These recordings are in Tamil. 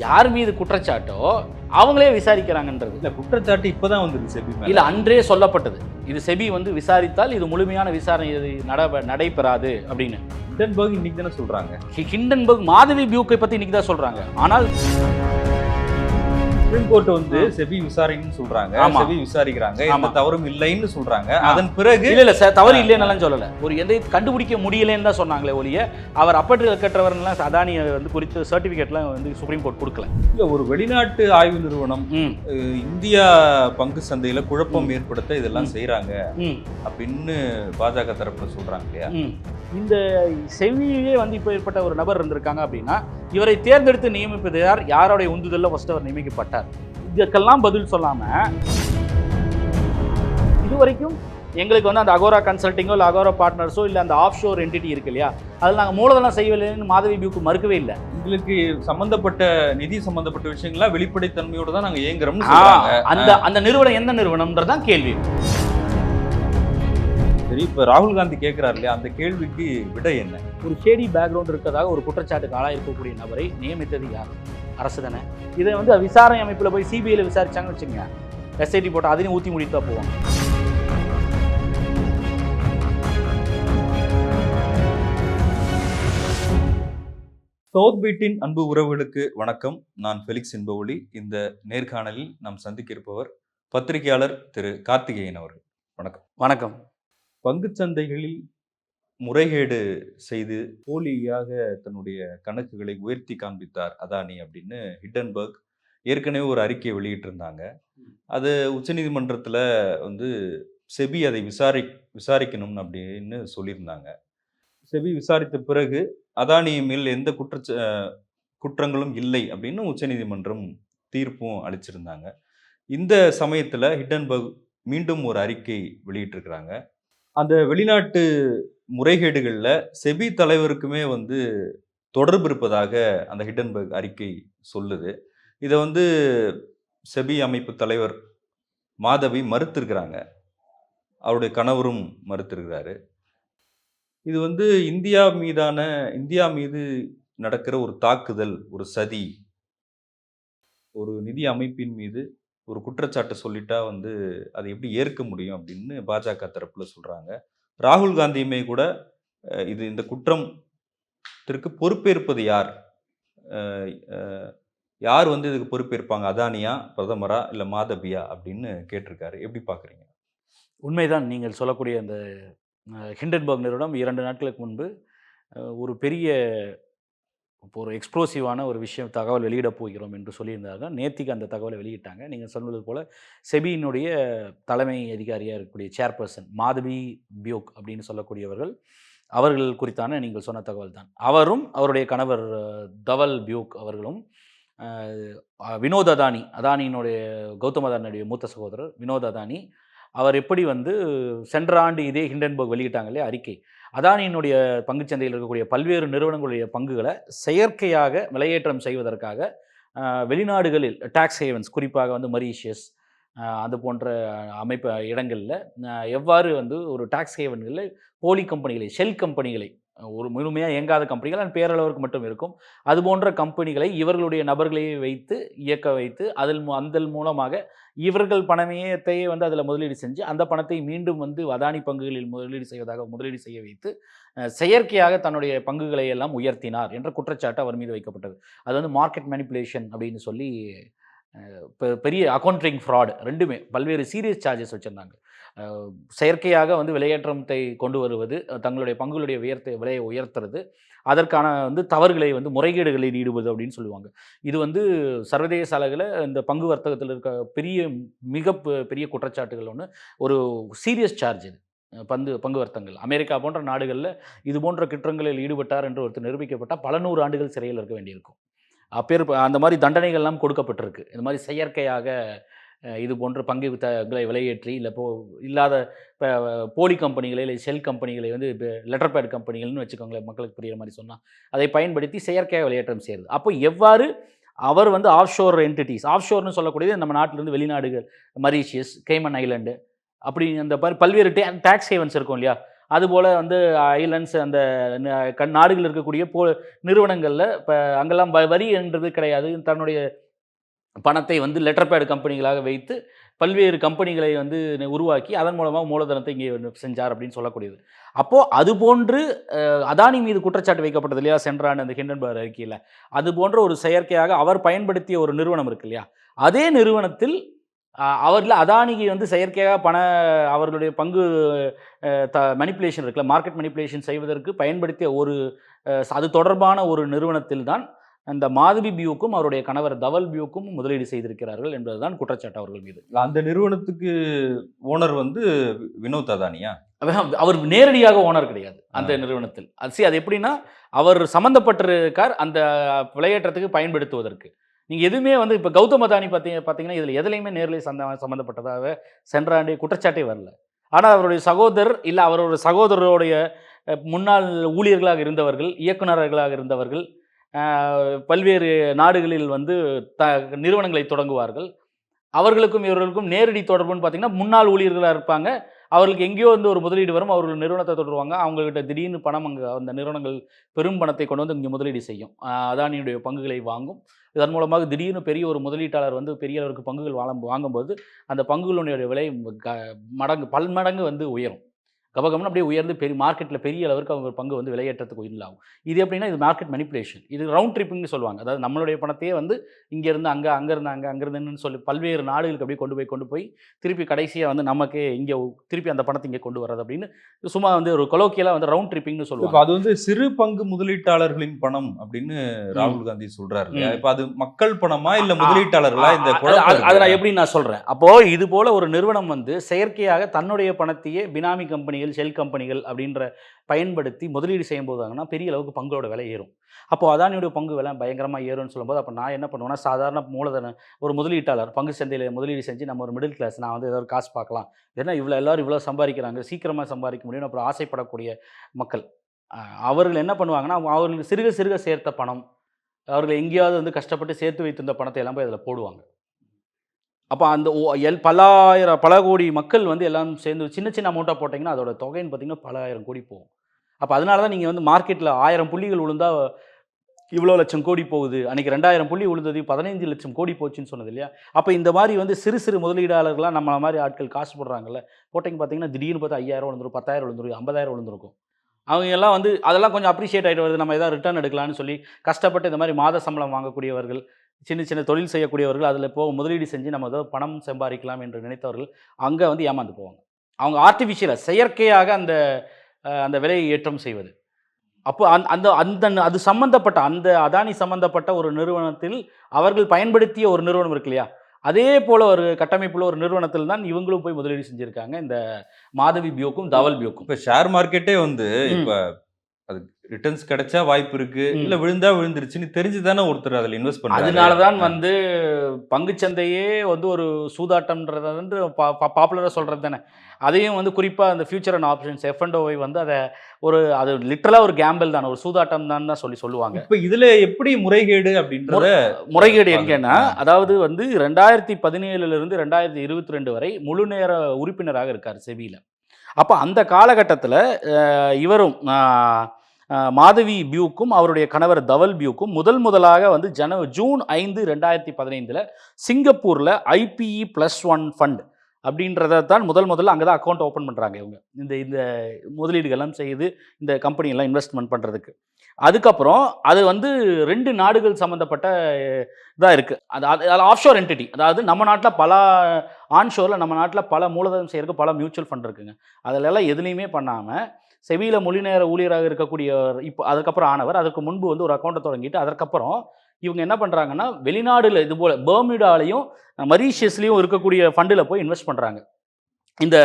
யார் மீது குற்றச்சாட்டோ அவங்களே விசாரிக்கிறாங்கன்றது. இல்ல குற்றச்சாட்டு இப்பதான் வந்தது செபி இல்ல அன்றே சொல்லப்பட்டது. இது செபி வந்து விசாரித்தால் இது முழுமையான விசாரணை இது நட நடைபெறாது அப்படின்னு. ஹிண்டன்பர்க் இன்னைக்கு தானே சொல்றாங்க? ஹி- ஹிண்டன்பர்க் மாதவி பியூக்கை பத்தி இன்னைக்கு தான் சொல்றாங்க. ஆனால் சுப்ரீம் கோர்ட் வந்து செபி விசாரின்னு சொல்றாங்க. செபி விசாரிக்கிறாங்க. எந்த. தவறும் இல்லைன்னு சொல்றாங்க. அதன் பிறகு இல்ல இல்ல சார் தவறு இல்லைன்னு சொல்லல. ஒரு எதை கண்டுபிடிக்க முடியலன்னு தான் சொன்னாங்களே ஒழிய அவர் அப்பற்று கற்றவர்லாம் அதானியை வந்து குறித்து சர்டிபிகேட்லாம் வந்து சுப்ரீம் கோர்ட் கொடுக்கல. இல்ல ஒரு வெளிநாட்டு ஆய்வு நிறுவனம் இந்தியா பங்கு சந்தையில குழப்பம் ஏற்படுத்த இதெல்லாம் ம். அப்படின்னு பாஜக தரப்புல சொல்றாங்க இல்லையா. இந்த செவியிலே வந்து இப்போ ஏற்பட்ட ஒரு நபர் இருந்திருக்காங்க அப்படின்னா இவரை தேர்ந்தெடுத்து நியமிப்பது யார்? யாருடைய உந்துதலில் ஃபர்ஸ்ட் அவர் நியமிக்கப்பட்டார்? இதுக்கெல்லாம் பதில் சொல்லாம இது வரைக்கும் எங்களுக்கு வந்து அந்த அகோரா கன்சல்ட்டிங்கோ இல்லை அகோரா பார்ட்னர்ஸோ இல்லை அந்த ஆஃப் ஷோர் என்டிட்டி இருக்கு இல்லையா? அதில் நாங்கள் மூலதனம் செய்யவில்லைன்னு மாதவி பியூக்கு மறுக்கவே இல்லை. எங்களுக்கு சம்பந்தப்பட்ட நிதி சம்பந்தப்பட்ட விஷயங்களா வெளிப்படைத்தன்மையோட தான் நாங்க இயங்குறோம்னு ஆ, சொல்றாங்க. அந்த அந்த நிறுவனம் எந்த நிறுவனம்ன்றதான் கேள்வி. சரி இப்ப ராகுல் காந்தி கேட்கிறாரு இல்லையா? அந்த கேள்விக்கு விடை என்ன? ஒரு ஷேடி பேக்ரவுண்ட் இருக்கதாக ஒரு குற்றச்சாட்டுக்கு ஆளாக இருக்கக்கூடிய நபரை நியமித்தது யார்? அரசு தானே? இதை வந்து விசாரணை அமைப்பில் போய் சிபிஐல விசாரிச்சாங்கன்னு வச்சுங்க எஸ்ஐடி போட்டு அதையும் ஊற்றி முடித்து தான் போவாங்க. சவுத் பீட்டின் அன்பு உறவுகளுக்கு வணக்கம். நான் ஃபெலிக்ஸ் என்பவொளி இந்த நேர்காணலில் நாம் சந்திக்க இருப்பவர் பத்திரிகையாளர் திரு கார்த்திகேயன் அவர்கள். வணக்கம். வணக்கம். பங்குச் சந்தைகளில் முறைகேடு செய்து போலியாக தன்னுடைய கணக்குகளை உயர்த்தி காண்பித்தார் அதானி அப்படின்னு ஹிட்டன்பர்க் ஏற்கனவே ஒரு அறிக்கையை வெளியிட்டிருந்தாங்க. அது உச்சநீதிமன்றத்தில் வந்து செபி அதை விசாரி விசாரிக்கணும் அப்படின்னு சொல்லியிருந்தாங்க. செபி விசாரித்த பிறகு அதானி மேல் எந்த குற்றச்ச குற்றங்களும் இல்லை அப்படின்னு உச்சநீதிமன்றம் தீர்ப்பும் அளிச்சிருந்தாங்க. இந்த சமயத்தில் ஹிட்டன்பர்க் மீண்டும் ஒரு அறிக்கை வெளியிட்டிருக்கிறாங்க. அந்த வெளிநாட்டு முறைகேடுகளில் செபி தலைவருக்குமே வந்து தொடர்பு இருப்பதாக அந்த ஹிடன்பர்க் அறிக்கை சொல்லுது. இதை வந்து செபி அமைப்பு தலைவர் மாதவி மறுத்திருக்கிறாங்க. அவருடைய கணவரும் மறுத்திருக்கிறாரு. இது வந்து இந்தியா மீதான இந்தியா மீது நடக்கிற ஒரு தாக்குதல் ஒரு சதி ஒரு நிதி அமைப்பின் மீது ஒரு குற்றச்சாட்டை சொல்லிட்டா வந்து அதை எப்படி ஏற்க முடியும் அப்படின்னு பாஜக தரப்புல சொல்றாங்க. ராகுல் காந்தியுமே கூட இது இந்த குற்றத்திற்கு பொறுப்பேற்பது யார்? யார் வந்து இதுக்கு பொறுப்பேற்பாங்க? அதானியா பிரதமரா இல்ல மாதவியா அப்படின்னு கேட்டிருக்காரு. எப்படி பாக்குறீங்க உண்மைதான். நீங்கள் சொல்லக்கூடிய அந்த ஹிண்டன்பர்க் நிறுவனம் இரண்டு நாட்களுக்கு முன்பு ஒரு பெரிய இப்போ ஒரு எக்ஸ்ப்ளோசிவான ஒரு விஷயம் தகவல் வெளியிட போகிறோம் என்று சொல்லியிருந்தாங்க நேத்திக்கு அந்த தகவலை வெளியிட்டாங்க. நீங்கள் சொன்னது போல் செபியினுடைய தலைமை அதிகாரியாக இருக்கக்கூடிய சேர்பர்சன் மாதவி பியோக் அப்படின்னு சொல்லக்கூடியவர்கள் அவர்கள் குறித்தான நீங்கள் சொன்ன தகவல் தான் அவரும் அவருடைய கணவர் தவல் பியோக் அவர்களும் வினோத் அதானி அதானியினுடைய கௌதம் அதானியுடைய மூத்த சகோதரர் வினோத் அதானி அவர் எப்படி வந்து சென்ற ஆண்டு இதே ஹிண்டன்பர்க் வெளியிட்டாங்க இல்லையா அறிக்கை. அதானியினுடைய பங்குச்சந்தையில் இருக்கக்கூடிய பல்வேறு நிறுவனங்களுடைய பங்குகளை செயற்கையாக விலையேற்றம் செய்வதற்காக வெளிநாடுகளில் டாக்ஸ் ஹேவன்ஸ் குறிப்பாக வந்து மரீஷியஸ் அது போன்ற அமைப்பு இடங்களில் எவ்வாறு வந்து ஒரு டாக்ஸ் ஹேவன்களில் போலி கம்பெனிகளை ஷெல் கம்பெனிகளை ஒரு முழுமையாக இயங்காத கம்பெனிகள் அண்ட் பேரளவிற்கு மட்டும் இருக்கும். அது போன்ற கம்பெனிகளை இவர்களுடைய நபர்களையே வைத்து இயக்க வைத்து அதில் மூ- அதன் மூலமாக இவர்கள் பணமயத்தையே வந்து அதில் முதலீடு செஞ்சு அந்த பணத்தை மீண்டும் வந்து அதானி பங்குகளில் முதலீடு செய்வதாக முதலீடு செய்ய வைத்து செயற்கையாக தன்னுடைய பங்குகளை எல்லாம் உயர்த்தினார் என்ற குற்றச்சாட்டு அவர் மீது வைக்கப்பட்டது. அது வந்து மார்க்கெட் மேனிப்புலேஷன் அப்படின்னு சொல்லி பெரிய அக்கௌண்டிங் ஃப்ராடு ரெண்டுமே பல்வேறு சீரியஸ் சார்ஜஸ் வச்சுருந்தாங்க. செயற்கையாக வந்து விலையேற்றத்தை கொண்டு வருவது தங்களுடைய பங்குகளுடைய உயர்த்த விலையை உயர்த்துறது அதற்கான வந்து தவறுகளை வந்து முறைகேடுகளில் ஈடுபடுது அப்படின்னு சொல்லுவாங்க. இது வந்து சர்வதேச அளவில் இந்த பங்கு வர்த்தகத்தில் இருக்க பெரிய மிக பெ- பெரிய குற்றச்சாட்டுகள் ஒன்று ஒரு சீரியஸ் சார்ஜ் இது. பந்து பங்கு வர்த்தங்கள் அமெரிக்கா போன்ற நாடுகளில் இது போன்ற குற்றங்களில் ஈடுபட்டார் என்று ஒருத்தர் நிரூபிக்கப்பட்டால் பல நூறு ஆண்டுகள் சிறையில் இருக்க வேண்டியிருக்கும். அப்பேர் அந்த மாதிரி தண்டனைகள்லாம் கொடுக்கப்பட்டிருக்கு. இந்த மாதிரி செயற்கையாக இது போன்ற பங்கு விலையேற்றி இல்லை போ இல்லாத இப்போ போலி கம்பெனிகளை இல்லை செல் கம்பெனிகளை வந்து லெட்டர் பேட் கம்பெனிகள்னு வச்சுக்கோங்களேன் மக்களுக்கு புரியுற மாதிரி சொன்னால் அதை பயன்படுத்தி செயற்கையாக விளையாட்டம் செய்கிறது அப்போ எவ்வாறு அவர் வந்து ஆஃப் ஷோர் என்டிட்டிஸ் ஆஃப் ஷோர்னு சொல்லக்கூடியது நம்ம நாட்டிலேருந்து வெளிநாடுகள் மரீஷியஸ் கேமன் ஐலண்டு அப்படி அந்த பல்வேறு டே டேக்ஸ் ஹேவன்ஸ் இருக்கும் இல்லையா? அதுபோல் வந்து ஐலண்ட்ஸ் அந்த கண் நாடுகளில் இருக்கக்கூடிய போ நிறுவனங்களில் இப்போ அங்கெல்லாம் வ- வரி என்றது கிடையாது. தன்னுடைய பணத்தை வந்து லெட்டர் பேட் கம்பெனிகளாக வைத்து பல்வேறு கம்பெனிகளை வந்து உருவாக்கி அதன் மூலமாக மூலதனத்தை இங்கே வந்து செஞ்சார் அப்படின்னு சொல்லக்கூடியது. அப்போது அது போன்று அதானி மீது குற்றச்சாட்டு வைக்கப்பட்டது இல்லையா? சென்றான் அந்த ஹிண்டன்பர்க் அறிக்கையில். அது போன்ற ஒரு செயற்கையாக அவர் பயன்படுத்திய ஒரு நிறுவனம் இருக்கு இல்லையா? அதே நிறுவனத்தில் அவரில் அதானிக்கு வந்து செயற்கையாக பண அவர்களுடைய பங்கு த மணிப்புலேஷன் இருக்குல்ல மார்க்கெட் மணிப்புலேஷன் செய்வதற்கு பயன்படுத்திய ஒரு அது தொடர்பான ஒரு நிறுவனத்தில் தான் அந்த மாதவி பியூக்கும் அவருடைய கணவர் தவல் பியூக்கும் முதலீடு செய்திருக்கிறார்கள் என்பதுதான் குற்றச்சாட்டு அவர்கள் மீது. அந்த நிறுவனத்துக்கு ஓனர் வந்து வினோத் அதானியா? அவ- அவர் நேரடியாக ஓனர் கிடையாது அந்த நிறுவனத்தில். அது see, அது எப்படின்னா அவர் சம்மந்தப்பட்டிருக்கார் அந்த விளையாட்டத்துக்கு பயன்படுத்துவதற்கு. நீங்கள் எதுவுமே வந்து இப்போ கௌதம் அதானி பார்த்தீங்க பார்த்தீங்கன்னா இதில் எதுலையுமே நேரில் சந்த சம்மந்தப்பட்டதாக சென்ற ஆண்டே குற்றச்சாட்டே வரல. ஆனால் அவருடைய சகோதரர் இல்லை அவருடைய சகோதரருடைய முன்னாள் ஊழியர்களாக இருந்தவர்கள் இயக்குநர்களாக இருந்தவர்கள் பல்வேறு நாடுகளில் வந்து த நிறுவனங்களை தொடங்குவார்கள். அவர்களுக்கும் இவர்களுக்கும் நேரடி தொடர்புன்னு பார்த்தீங்கன்னா முன்னாள் ஊழியர்களாக இருப்பாங்க. அவர்களுக்கு எங்கேயோ வந்து ஒரு முதலீடு வரும் அவர்கள் நிறுவனத்தை தொடருவாங்க. அவங்கக்கிட்ட திடீர்னு பணம் அங்கே அந்த நிறுவனங்கள் பெரும் பணத்தை கொண்டு வந்து இங்கே முதலீடு செய்யும். அதானியுடைய பங்குகளை வாங்கும். இதன் மூலமாக திடீர்னு பெரிய ஒரு முதலீட்டாளர் வந்து பெரிய அளவுக்கு பங்குகள் வாங்க வாங்கும்போது அந்த பங்குகளுடைய விலை க மடங்கு பல்மடங்கு வந்து உயரும். கபகம்னு அப்படியே உயர்ந்து பெரிய மார்க்கெட்டில் பெரிய அளவுக்கு அவங்க பங்கு வந்து விலையேற்றத்துக்கு உள்ளாகும் இது எப்படின்னா இது மார்க்கெட் மனிப்புலேஷன் இது ரவுண்ட் ட்ரிப்பிங்னு சொல்லுவாங்க. அதாவது நம்மளுடைய பணத்தையே வந்து இங்கேருந்து அங்கே அங்கேருந்து அங்கே அங்கேருந்துன்னு சொல்லி பல்வேறு நாடுகளுக்கு அப்படியே கொண்டு போய் கொண்டு போய் திருப்பி கடைசியாக வந்து நமக்கே இங்கே திருப்பி அந்த பணத்தை இங்கே கொண்டு வர்றது அப்படின்னு சும்மா வந்து ஒரு கொலோக்கியலாக வந்து ரவுண்ட் ட்ரிப்பிங்னு சொல்லுவாங்க. அது வந்து சிறு பங்கு முதலீட்டாளர்களின் பணம் அப்படின்னு ராகுல் காந்தி சொல்றாரு ம். இப்ப அது மக்கள் பணமா இல்ல முதலீட்டாளர்களா இந்த அது- நான்? எப்படி நான் சொல்கிறேன் அப்போ இது போல ஒரு நிறுவனம் வந்து செயற்கையாக தன்னுடைய பணத்தையே பினாமி கம்பெனிகள் ஷெல் கம்பெனிகள் அப்படின்ற பயன்படுத்தி முதலீடு செய்யும் போதாங்கன்னா பெரிய அளவுக்கு பங்களோட விலை ஏறும். அப்போ அதானியோட பங்கு விலை பயங்கரமாக ஏறும்னு சொல்லும்போது அப்போ நான் என்ன பண்ணுவேன்னா சாதாரண மூலதன ஒரு முதலீட்டாளர் பங்கு சந்தையில் முதலீடு செஞ்சு நம்ம ஒரு மிடில் கிளாஸ் நான் வந்து ஏதாவது காசு பார்க்கலாம். ஏன்னா இவ்வளோ எல்லோரும் இவ்வளோ சம்பாதிக்கிறாங்க சீக்கிரமாக சம்பாதிக்க முடியும் அப்புறம் ஆசைப்படக்கூடிய மக்கள். அவர்கள் என்ன பண்ணுவாங்கன்னா அவர்கள் சிறுக சிறுக சேர்த்த பணம் அவர்கள் எங்கேயாவது வந்து கஷ்டப்பட்டு சேர்த்து வைத்திருந்த பணத்தை எல்லாம் போய் அதில் போடுவாங்க. அப்போ அந்த ஓ- எல் பலாயிரம் பல கோடி மக்கள் வந்து எல்லாம் சேர்ந்து சின்ன சின்ன அமௌண்ட்டாக போட்டிங்கன்னா அதோட தொகைன்னு பார்த்தீங்கன்னா பல ஆயிரம் கோடி போகும். அப்போ அதனால தான் நீங்கள் வந்து மார்க்கெட்டில் ஆயிரம் புள்ளிகள் விழுந்தால் இவ்வளோ லட்சம் கோடி போகுது. அன்றைக்கி ரெண்டாயிரம் புள்ளி விழுந்தது பதினைஞ்சு லட்சம் கோடி போச்சுன்னு சொன்னது இல்லையா? அப்போ இந்த மாதிரி வந்து சிறு சிறு முதலீடாளர்கள்லாம் நம்மள மாதிரி ஆட்கள் காசு போடுறாங்கல்ல போட்டிங்க பார்த்தீங்கன்னா திடீர்னு பார்த்தா ஐயாயிரம் விழுந்துரும் பத்தாயிரம் விழுந்துரும் ஐம்பதாயிரம் விழுந்துருக்கும். அவங்க எல்லாம் வந்து அதெல்லாம் கொஞ்சம் அப்ரிஷியேட் ஆகிட்டு வருது. நம்ம எதாவது ரிட்டர்ன் எடுக்கலாம்னு சொல்லி கஷ்டப்பட்டு இந்த மாதிரி மாத சம்பளம் வாங்கக்கூடியவர்கள் சின்ன சின்ன தொழில் செய்யக்கூடியவர்கள் அதில் போ முதலீடு செஞ்சு நம்ம ஏதோ பணம் சம்பாதிக்கலாம் என்று நினைத்தவர்கள் அங்கே வந்து ஏமாந்து போவாங்க. அவங்க ஆர்டிஃபிஷியலாக செயற்கையாக அந்த அந்த விலையை ஏற்றம் செய்வது. அப்போ அந்த அந்த அந்த அது சம்பந்தப்பட்ட அந்த அதானி சம்பந்தப்பட்ட ஒரு நிறுவனத்தில் அவர்கள் பயன்படுத்திய ஒரு நிறுவனம் இருக்கு இல்லையா? அதே போல ஒரு கட்டமைப்புள்ள ஒரு நிறுவனத்தில் தான் இவங்களும் போய் முதலீடு செஞ்சிருக்காங்க. இந்த மாதவி பியோக்கும் தவல் பியோக்கும். இப்ப ஷேர் மார்க்கெட்டே வந்து. இப்ப அது ரிட்டர்ன்ஸ் கிடைச்சா வாய்ப்பு இருக்கு. இல்ல விழுந்தா விழுந்துருச்சுன்னு தெரிஞ்சு தானே ஒருத்தர் அதுல இன்வெஸ்ட் பண்றாரு. அதனால தான் வந்து பங்குச்சந்தையே வந்து ஒரு சூதாட்டம்ன்றது வந்து பாப்புலராக சொல்கிறது தானே. அதையும் வந்து குறிப்பாக அந்த future and options F and ஓவை வந்து அதை ஒரு அது லிட்டரலாக ஒரு கேம்பிள் தான் ஒரு சூதாட்டம் தான் தான் சொல்லி சொல்லுவாங்க. இப்ப இதுல எப்படி முறைகேடு அப்படின்றத முறைகேடு. எங்கன்னா அதாவது வந்து ரெண்டாயிரத்தி பதினேழுலேருந்து ரெண்டாயிரத்தி இருபத்தி ரெண்டு வரை முழு நேர உறுப்பினராக இருக்கார் செபியில். அப்போ அந்த காலகட்டத்தில் இவரும் மாதவி பியூக்கும் அவருடைய கணவர் தவல் பியூக்கும் முதல் முதலாக வந்து ஜன ஜூன் ஐந்து ரெண்டாயிரத்தி பதினைந்தில் சிங்கப்பூரில் ஐபிஇ ப்ளஸ் ஒன் ஃபண்ட் அப்படின்றத தான் முதல் முதல்ல அங்கே தான் அக்கௌண்ட் ஓப்பன் பண்ணுறாங்க இவங்க. இந்த இந்த முதலீடுகள்லாம் செய்து இந்த கம்பெனியெல்லாம் இன்வெஸ்ட்மெண்ட் பண்ணுறதுக்கு அதுக்கப்புறம் அது வந்து ரெண்டு நாடுகள் சம்மந்தப்பட்ட இதாக இருக்குது அது அது ஆஃப்ஷோர் என்டிட்டி அதாவது நம்ம நாட்டில் பல ஆன்ஷோரில் நம்ம நாட்டில் பல மூலதனம் செய்கிறதுக்கு பல மியூச்சுவல் ஃபண்ட் இருக்குங்க. அதிலெல்லாம் எதுலேயுமே பண்ணாமல் செவியில் மொழி நேர ஊழியராக இருக்கக்கூடியவர் இப்போ அதுக்கப்புறம் ஆனவர் அதற்கு முன்பு வந்து ஒரு அக்கௌண்ட்டை தொடங்கிட்டு அதற்கப்புறம் இவங்க என்ன பண்ணுறாங்கன்னா வெளிநாடுல இது போல் பெர்மிடாலையும் மரீஷியஸ்லேயும் இருக்கக்கூடிய ஃபண்டில் போய் இன்வெஸ்ட் பண்ணுறாங்க இந்த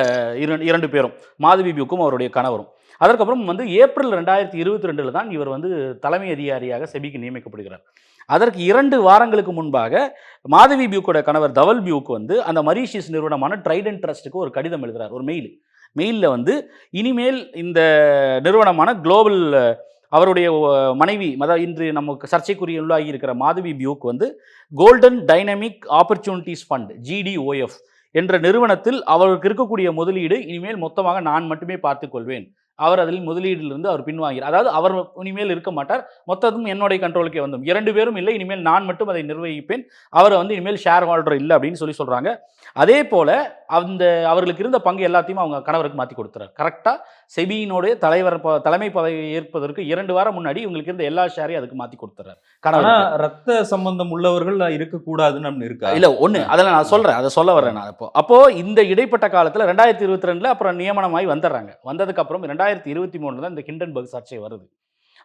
இரண்டு இரண்டு பேரும் மாதவி பியூக்கும் அவருடைய கணவரும். அதற்கப்புறம் வந்து ஏப்ரல் ரெண்டாயிரத்தி இருபத்தி ரெண்டில் தான் இவர் வந்து தலைமை அதிகாரியாக செபிக்கு நியமிக்கப்படுகிறார். அதற்கு இரண்டு வாரங்களுக்கு முன்பாக மாதவி பியூக்கோட கணவர் தவல் பியூக்கு வந்து அந்த மரீஷியஸ் நிறுவனமான ட்ரைடன் ட்ரஸ்ட்டுக்கு ஒரு கடிதம் எழுதுகிறார் ஒரு மெயில் மெயிலில் வந்து இனிமேல் இந்த நிறுவனமான குளோபல் அவருடைய மனைவி அதாவது இன்று நமக்கு சர்ச்சைக்குரிய உள்ளாகி இருக்கிற மாதவி பியூக் வந்து golden dynamic opportunities fund GDOF என்ற நிறுவனத்தில் அவருக்கு இருக்கக்கூடிய முதலீடு இனிமேல் மொத்தமாக நான் மட்டுமே பார்த்துக்கொள்வேன் அவர் அதில் முதலீடிலிருந்து அவர் பின்வாங்கிறார் அதாவது அவர் இனிமேல் இருக்க மாட்டார். மொத்தமும் என்னுடைய கண்ட்ரோலுக்கே வந்தும். இரண்டு பேரும் இல்லை. இனிமேல் நான் மட்டும் அதை நிர்வகிப்பேன். அவரை வந்து இனிமேல் ஷேர் ஹோல்டர் இல்லை அப்படின்னு சொல்லி சொல்கிறாங்க அதே போல அந்த அவர்களுக்கு இருந்த பங்கு எல்லாத்தையும் அவங்க கணவருக்கு மாற்றி கொடுத்துறாரு. கரெக்டாக செபியினுடைய தலைவர் தலைமை பதவி ஏற்பதற்கு இரண்டு வாரம் முன்னாடி இவங்களுக்கு இருந்த எல்லா ஷேரையும் அதுக்கு மாற்றி கொடுத்துறாரு. கணவர் ரத்த சம்பந்தம் உள்ளவர்கள் இருக்கக்கூடாதுன்னு நம்ம இருக்கா இல்ல ஒண்ணு. அதெல்லாம் நான் சொல்றேன். அதை சொல்ல வரேன் நான் இப்போ. அப்போ இந்த இடைப்பட்ட காலத்துல ரெண்டாயிரத்தி இருபத்தி ரெண்டுல அப்புறம் நியமனமாகி வந்துடுறாங்க. வந்ததுக்கு அப்புறம் ரெண்டாயிரத்தி இருபத்தி மூணுல தான் இந்த ஹிண்டன்பர்க் சர்ச்சை வருது.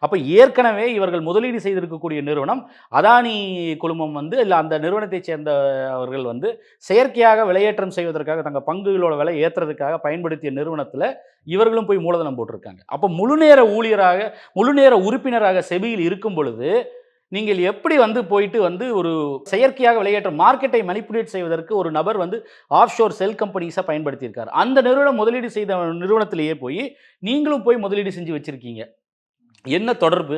அப்போ ஏற்கனவே இவர்கள் முதலீடு செய்திருக்கக்கூடிய நிறுவனம் அதானி குழுமம் வந்து இல்லை அந்த நிறுவனத்தைச் சேர்ந்த அவர்கள் வந்து செயற்கையாக விலையேற்றம் செய்வதற்காக தங்கள் பங்குகளோட விலை ஏற்றுறதுக்காக பயன்படுத்திய நிறுவனத்தில் இவர்களும் போய் மூலதனம் போட்டிருக்காங்க. அப்போ முழுநேர ஊழியராக முழுநேர உறுப்பினராக செபியில் இருக்கும் பொழுது நீங்கள் எப்படி வந்து போயிட்டு வந்து ஒரு செயற்கையாக விளையாட்டு மார்க்கெட்டை மணிப்புலேட் செய்வதற்கு ஒரு நபர் வந்து ஆஃப்ஷோர் செல் கம்பெனிஸாக பயன்படுத்தியிருக்கார். அந்த நிறுவனம் முதலீடு செய்த நிறுவனத்திலேயே போய் நீங்களும் போய் முதலீடு செஞ்சு வச்சுருக்கீங்க. என்ன தொடர்பு?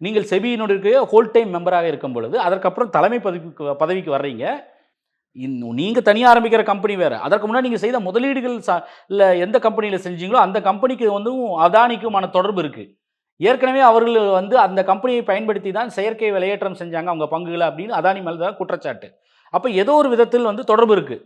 நீங்கள் செபியினுடைய ஹோல் டைம் மெம்பராக இருக்கும் பொழுது அதற்கப்புறம் தலைமை பதவிக்கு பதவிக்கு வர்றீங்க. நீங்கள் தனியாக ஆரம்பிக்கிற கம்பெனி வேறு. அதற்கு முன்னாடி நீங்கள் செய்த முதலீடுகள் ச இல்லை எந்த கம்பெனியில் செஞ்சீங்களோ அந்த கம்பெனிக்கு வந்து அதானிக்குமான தொடர்பு இருக்குது ஏற்கனவே அவர்கள் வந்து அந்த கம்பெனியை பயன்படுத்தி தான் செயற்கை விலையேற்றம் செஞ்சாங்க அவங்க பங்குகளை அப்படின்னு அதானி மேலே தான் குற்றச்சாட்டு. அப்போ ஏதோ ஒரு விதத்தில் வந்து தொடர்பு இருக்குது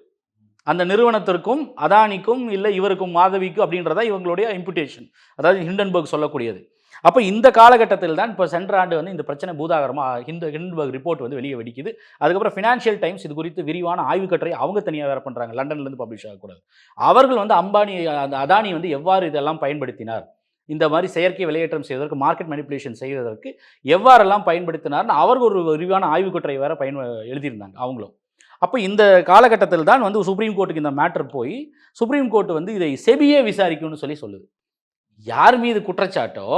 அந்த நிறுவனத்திற்கும் அதானிக்கும் இல்லை இவருக்கும் மாதவிக்கும் அப்படின்றதா இவங்களுடைய இம்புட்டேஷன் அதாவது ஹிண்டன்பர்க் சொல்லக்கூடியது. அப்போ இந்த காலகட்டத்தில் தான் இப்போ சென்ற ஆண்டு வந்து இந்த பிரச்சனை பூதாகரமாக இந்த ஹிண்டன்பர்க் ரிப்போர்ட் வந்து வெளியே வெடிக்குது. அதுக்கப்புறம் ஃபினான்ஷியல் டைம்ஸ் இது குறித்து விரிவான ஆய்வு கட்டுரை அவங்க தனியாக வேறு பண்ணுறாங்க லண்டன்லேருந்து பப்ளிஷ் ஆகக்கூடாது. அவர்கள் வந்து அம்பானி அந்த அதானி வந்து எவ்வாறு இதெல்லாம் பயன்படுத்தினார்? இந்த மாதிரி செயற்கை விலையேற்றம் செய்வதற்கு மார்க்கெட் மேனிப்புலேஷன் செய்வதற்கு எவ்வாறெல்லாம் பயன்படுத்தினார்னு அவர்கள் ஒரு விரிவான ஆய்வு கட்டுரை வேறு பயன் எழுதியிருந்தாங்க அவங்களும். அப்போ இந்த காலகட்டத்தில் தான் வந்து சுப்ரீம் கோர்ட்டுக்கு இந்த மேட்டர் போய் சுப்ரீம் கோர்ட் வந்து இதை செபியே விசாரிக்கும்னு சொல்லி சொல்லுது. யார் மீது குற்றச்சாட்டோ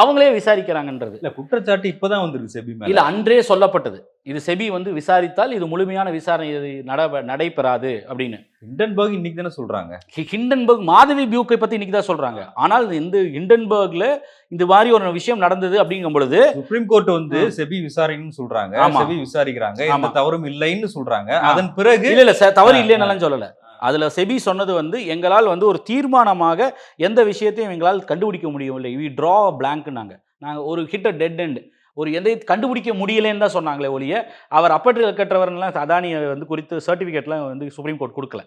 அவங்களே விசாரிக்கிறாங்கன்றது. இல்ல குற்றச்சாட்டு இப்பதான் வந்திருக்கு செபி இல்ல அன்றே சொல்லப்பட்டது. இது செபி வந்து விசாரித்தால் இது முழுமையான விசாரணை இது நட நடைபெறாது அப்படின்னு. ஹிண்டன்பர்க் இன்னைக்கு தானே சொல்றாங்க. ஹிண்டன்பர்க் மாதவி பியூக்கை பத்தி இன்னைக்கு தான் சொல்றாங்க. ஆனால் இந்த ஹிண்டன்பர்க்ல இந்த மாதிரி ஒரு விஷயம் நடந்தது அப்படிங்கும் பொழுது சுப்ரீம் கோர்ட் வந்து. செபி விசாரிக்கணும்னு சொல்றாங்க. செபி விசாரிக்கிறாங்க. எந்த தவறும் இல்லைன்னு சொல்றாங்க. அதன் பிறகு இல்ல இல்ல தவறு இல்லைன்னு சொல்லல. அதில் செபி சொன்னது வந்து எங்களால் வந்து ஒரு தீர்மானமாக எந்த விஷயத்தையும் எங்களால் கண்டுபிடிக்க முடியவில்லை. வி ட்ரா பிளாங்க்னாங்க நாங்கள் ஒரு ஹிட்ட டெட் எண்ட் ஒரு எதை கண்டுபிடிக்க முடியலைன்னு தான் சொன்னாங்களே ஒழிய அவர் அப்பற்றி கற்றவர்லாம் அதானியை வந்து குறித்து சர்டிஃபிகேட்லாம் வந்து சுப்ரீம் கோர்ட் கொடுக்கல.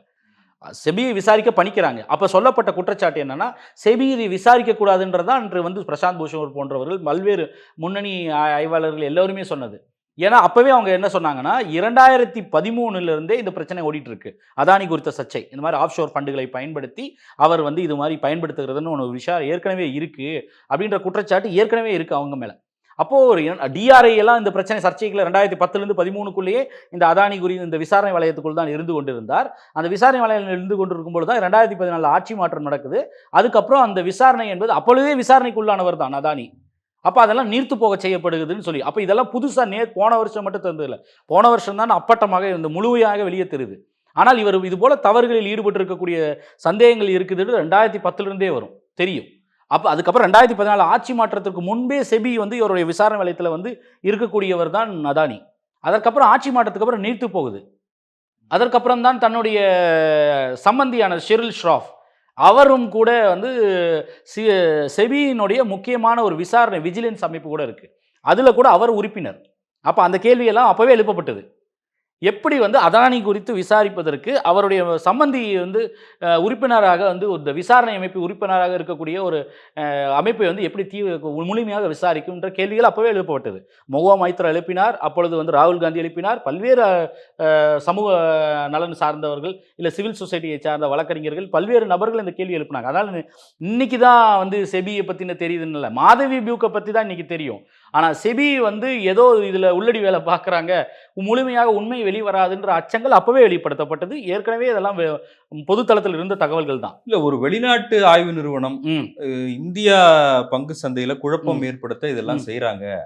செபியை விசாரிக்க பணிக்கிறாங்க. அப்போ சொல்லப்பட்ட குற்றச்சாட்டு என்னன்னா செபி இதை விசாரிக்கக்கூடாதுன்றதான் அன்று வந்து பிரசாந்த் பூஷன் போன்றவர்கள் பல்வேறு முன்னணி ஆய்வாளர்கள் எல்லோருமே சொன்னது. ஏன்னா அப்பவே அவங்க என்ன சொன்னாங்கன்னா இரண்டாயிரத்தி பதிமூணுல இருந்தே இந்த பிரச்சனை ஓடிட்டு இருக்கு அதானி குறித்த சர்ச்சை. இந்த மாதிரி ஆஃப்ஷோர் ஃபண்டுகளை பயன்படுத்தி அவர் வந்து இது மாதிரி பயன்படுத்துகிறதுன்னு ஒரு விஷயம் ஏற்கனவே இருக்கு அப்படின்ற குற்றச்சாட்டு ஏற்கனவே இருக்கு அவங்க மேல. அப்போ ஒரு டிஆர்ஐ எல்லாம் இந்த பிரச்சனை சர்ச்சைகளை ரெண்டாயிரத்தி பத்துலேருந்து பதிமூணுக்குள்ளேயே இந்த அதானி குறி இந்த விசாரணை வளையத்துக்குள் தான் இருந்து கொண்டிருந்தார். அந்த விசாரணை வளையம் இருந்து கொண்டிருக்கும் பொழுது தான் ரெண்டாயிரத்தி பதினாலு ஆட்சி மாற்றம் நடக்குது. அதுக்கப்புறம் அந்த விசாரணை என்பது அப்பொழுதே விசாரணைக்குள்ளானவர் தான் அதானி. அப்போ அதெல்லாம் நீர்த்து போக செய்யப்படுதுன்னு சொல்லி. அப்போ இதெல்லாம் புதுசாக நே போன வருஷம் மட்டும் தந்ததில்லை போன வருஷம் தான் அப்பட்டமாக இந்த முழுமையாக வெளியே தெரியுது. ஆனால் இவர் இது போல தவறுகளில் ஈடுபட்டு இருக்கக்கூடிய சந்தேகங்கள் இருக்குதுன்னு ரெண்டாயிரத்தி பத்துலேருந்தே வரும். தெரியும். அப்போ அதுக்கப்புறம் ரெண்டாயிரத்தி பதினாலு ஆட்சி மாற்றத்திற்கு முன்பே செபி வந்து இவருடைய விசாரணை வலயத்தில் வந்து இருக்கக்கூடியவர் தான் அதானி. அதற்கப்புறம் ஆட்சி மாற்றத்துக்கு அப்புறம் நீர்த்து போகுது. அதற்கப்புறம் தான் தன்னுடைய சம்பந்தியான ஷெரில் ஷ்ராஃப் அவரும் கூட வந்து சி செபியினுடைய முக்கியமான ஒரு விசாரணை விஜிலன்ஸ் அமைப்பு கூட இருக்குது அதில் கூட அவர் உறுப்பினர். அப்போ அந்த கேள்வியெல்லாம் அப்போவே எழுப்பப்பட்டது. எப்படி வந்து அதானி குறித்து விசாரிப்பதற்கு அவருடைய சம்பந்தி வந்து உறுப்பினராக வந்து இந்த விசாரணை அமைப்பு உறுப்பினராக இருக்கக்கூடிய ஒரு அமைப்பை வந்து எப்படி தீ முழுமையாக விசாரிக்கும்ன்ற கேள்விகள் அப்போவே எழுப்பப்பட்டது. மொஹா மைத்ரா எழுப்பினார் அப்பொழுது வந்து ராகுல் காந்தி எழுப்பினார். பல்வேறு சமூக நலன் சார்ந்தவர்கள் இல்லை சிவில் சொசைட்டியை சார்ந்த வழக்கறிஞர்கள் பல்வேறு நபர்கள் இந்த கேள்வி எழுப்பினாங்க. அதனால் இன்னைக்கு தான் வந்து செபியை பற்றின தெரியுதுன்னு இல்லை. மாதவி பியூக்கை பற்றி தான் இன்னைக்கு தெரியும். ஆனால் செபி வந்து ஏதோ இதில் உள்ளடி வேலை பார்க்குறாங்க. முழுமையாக உண்மை வெளிவராதுன்ற அச்சங்கள் அப்போவே வெளிப்படுத்தப்பட்டது. ஏற்கனவே இதெல்லாம் பொதுத்தளத்தில் இருந்த தகவல்கள் தான். இல்ல ஒரு வெளிநாட்டு ஆய்வு நிறுவனம் இந்தியா பங்கு சந்தையில குழப்பம். ஏற்படுத்த இதெல்லாம்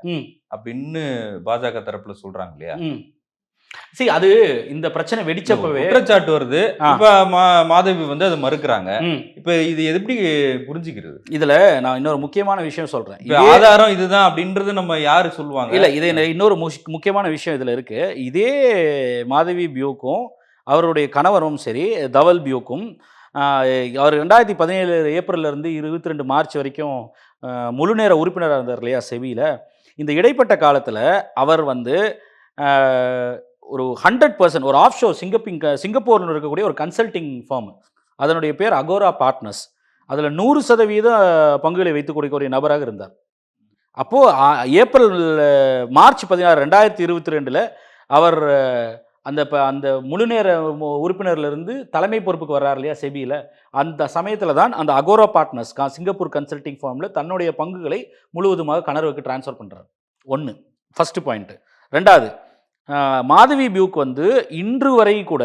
ம். அப்படின்னு பாஜக தரப்புல சொல்றாங்க இல்லையா? சரி அது இந்த பிரச்சனை வெடிச்சப்பவே குற்றச்சாட்டு வருது. இப்ப மாதவி வந்து அதை மறுக்கிறாங்க. இப்ப இது எப்படி புரிஞ்சுக்கிறது? இதுல நான் இன்னொரு முக்கியமான விஷயம் சொல்றேன். ஆதாரம் இதுதான் அப்படின்றது நம்ம யாரு சொல்லுவாங்க? இல்ல இது இன்னொரு முக்கியமான விஷயம் இதுல இருக்கு. இதே மாதவி பியூக்கும் அவருடைய கணவரும் சரி தவல் பியூக்கும் அவர் ரெண்டாயிரத்தி பதினேழு ஏப்ரல்லேருந்து இருபத்தி ரெண்டு மார்ச் வரைக்கும் முழு நேர உறுப்பினராக இருந்தார் இல்லையா செவியில். இந்த இடைப்பட்ட காலத்தில் அவர் வந்து ஒரு ஹண்ட்ரட் பர்சன்ட் ஒரு ஆஃப் ஷோ சிங்கப்பிங் சிங்கப்பூரில் இருக்கக்கூடிய ஒரு கன்சல்டிங் ஃபார்ம் அதனுடைய பேர் அகோரா பார்ட்னர்ஸ் அதில் நூறு சதவீத பங்குகளை வைத்துக் கொடுக்கக்கூடிய நபராக இருந்தார். அப்போது ஏப்ரல் மார்ச் பதினாறு ரெண்டாயிரத்தி இருபத்தி ரெண்டில் அவர் அந்த இப்போ அந்த முழுநேர உறுப்பினர்லேருந்து தலைமை பொறுப்புக்கு வர்றார் இல்லையா செபியில். அந்த சமயத்தில் தான் அந்த அகோரா பார்ட்னர்ஸ் கா சிங்கப்பூர் கன்சல்டிங் ஃபார்மில் தன்னுடைய பங்குகளை முழுவதுமாக கனர்வுக்கு ட்ரான்ஸ்ஃபர் பண்ணுறார் ஒன்று ஃபஸ்ட்டு பாயிண்ட்டு ரெண்டாவது மாதவி பியூக் வந்து இன்று வரை கூட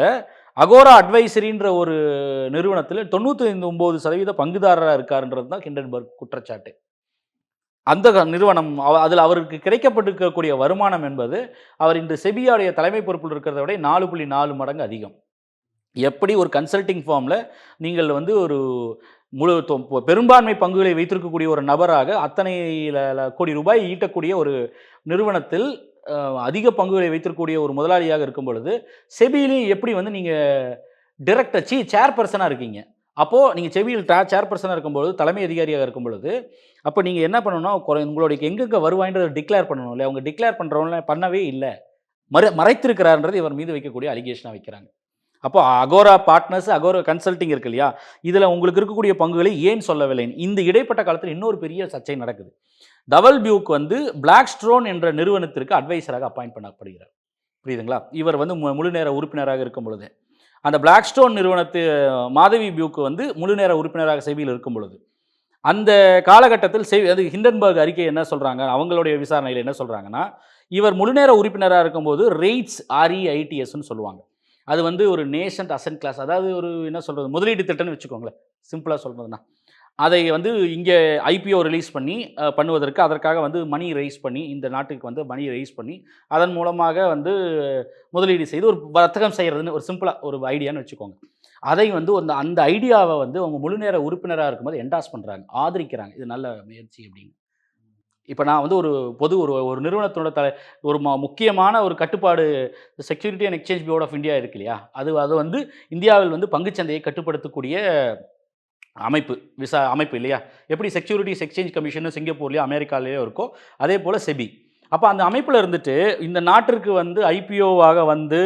அகோரா அட்வைசரின்ற ஒரு நிறுவனத்தில் தொண்ணூற்றி ஐந்து ஒம்பது சதவீத பங்குதாரராக இருக்காருன்றது தான் கிண்டன்பர்க் குற்றச்சாட்டு. அந்த நிறுவனம் அதில் அவருக்கு கிடைக்கப்பட்டிருக்கக்கூடிய வருமானம் என்பது அவர் இன்று செபியாவுடைய தலைமை பொறுப்பில் இருக்கிறத விட நாலு புள்ளி நாலு மடங்கு அதிகம். எப்படி ஒரு கன்சல்டிங் ஃபார்மில் நீங்கள் வந்து ஒரு முழு பெரும்பான்மை பங்குகளை வைத்திருக்கக்கூடிய ஒரு நபராக அத்தனை கோடி ரூபாய் ஈட்டக்கூடிய ஒரு நிறுவனத்தில் அதிக பங்குகளை வைத்திருக்கக்கூடிய ஒரு முதலாளியாக இருக்கும் பொழுது செபியிலையும் எப்படி வந்து நீங்கள் டிரெக்டர் சி சேர்பர்சனாக இருக்கீங்க. அப்போது நீங்கள் செபியில் டா சேர்பர்சனாக இருக்கும்பொழுது தலைமை அதிகாரியாக இருக்கும் பொழுது அப்போ நீங்கள் என்ன பண்ணணும்னா குறை- உங்களுடைய எங்கெங்கே வருவாயின்றதை டிக்ளேர் பண்ணணும் இல்லை அவங்க டிக்ளேர் பண்ணுறவங்கள பண்ணவே இல்லை. மறை மறைத்திருக்கிறார்ன்றது இவர் மீது வைக்கக்கூடிய அலிகேஷனாக வைக்கிறாங்க. அப்போ அகோரா பார்ட்னர்ஸ் அகோரா கன்சல்ட்டிங் இருக்கு இல்லையா? இதில் உங்களுக்கு இருக்கக்கூடிய பங்குகளை ஏன் சொல்லவில்லை? இந்த இடைப்பட்ட காலத்தில் இன்னொரு பெரிய சர்ச்சை நடக்குது. டபுள் பியூக் வந்து பிளாக் ஸ்ட்ரோன் என்ற நிறுவனத்திற்கு அட்வைசராக அப்பாயிண்ட் பண்ணப்படுகிறார். புரியுதுங்களா? இவர் வந்து மு- முழு நேர உறுப்பினராக இருக்கும் பொழுது. அந்த பிளாக் ஸ்டோன் நிறுவனத்து மாதவி பியூக்கு வந்து முழு நேர உறுப்பினராக செவியில் இருக்கும் பொழுது. அந்த காலகட்டத்தில் செவி அது ஹிண்டன்பர்க் அறிக்கை என்ன சொல்கிறாங்க அவங்களுடைய விசாரணையில் என்ன சொல்கிறாங்கன்னா இவர் முழுநேர உறுப்பினராக இருக்கும்போது ரெய்ட்ஸ் ஆர்இஐடிஎஸ்ன்னு சொல்லுவாங்க. அது வந்து ஒரு நேஷன் அசன்ட் கிளாஸ் அதாவது ஒரு என்ன சொல்கிறது முதலீட்டு திட்டம்னு வச்சுக்கோங்களேன். சிம்பிளாக சொல்கிறதுனா அதை வந்து இங்கே ஐபிஓ ரிலீஸ் பண்ணி பண்ணுவதற்கு அதற்காக வந்து மணி ரைஸ் பண்ணி இந்த நாட்டுக்கு வந்து மணி ரைஸ் பண்ணி அதன் மூலமாக வந்து முதலீடு செய்து ஒரு வர்த்தகம் செய்கிறதுன்னு ஒரு சிம்பிளாக ஒரு ஐடியான்னு வச்சுக்கோங்க. அதை வந்து அந்த அந்த ஐடியாவை வந்து அவங்க முழுநேர உறுப்பினராக இருக்கும்போது என்டாஸ் பண்ணுறாங்க ஆதரிக்கிறாங்க. இது நல்ல முயற்சி அப்படின்னு. இப்போ நான் வந்து ஒரு பொது ஒரு ஒரு நிறுவனத்தோட தலை ஒரு முக்கியமான ஒரு கட்டுப்பாடு security and exchange board of India இருக்கு இல்லையா? அது அது வந்து இந்தியாவில் வந்து பங்குச்சந்தையை கட்டுப்படுத்தக்கூடிய அமைப்பு விசா அமைப்பு இல்லையா? எப்படி செக்யூரிட்டிஸ் எக்ஸ்சேஞ்ச் கமிஷன் சிங்கப்பூர்லேயோ அமெரிக்காலேயோ இருக்கோ அதே போல் செபி. அப்போ அந்த அமைப்பில் இருந்துட்டு இந்த நாட்டிற்கு வந்து ஐபிஓவாக வந்து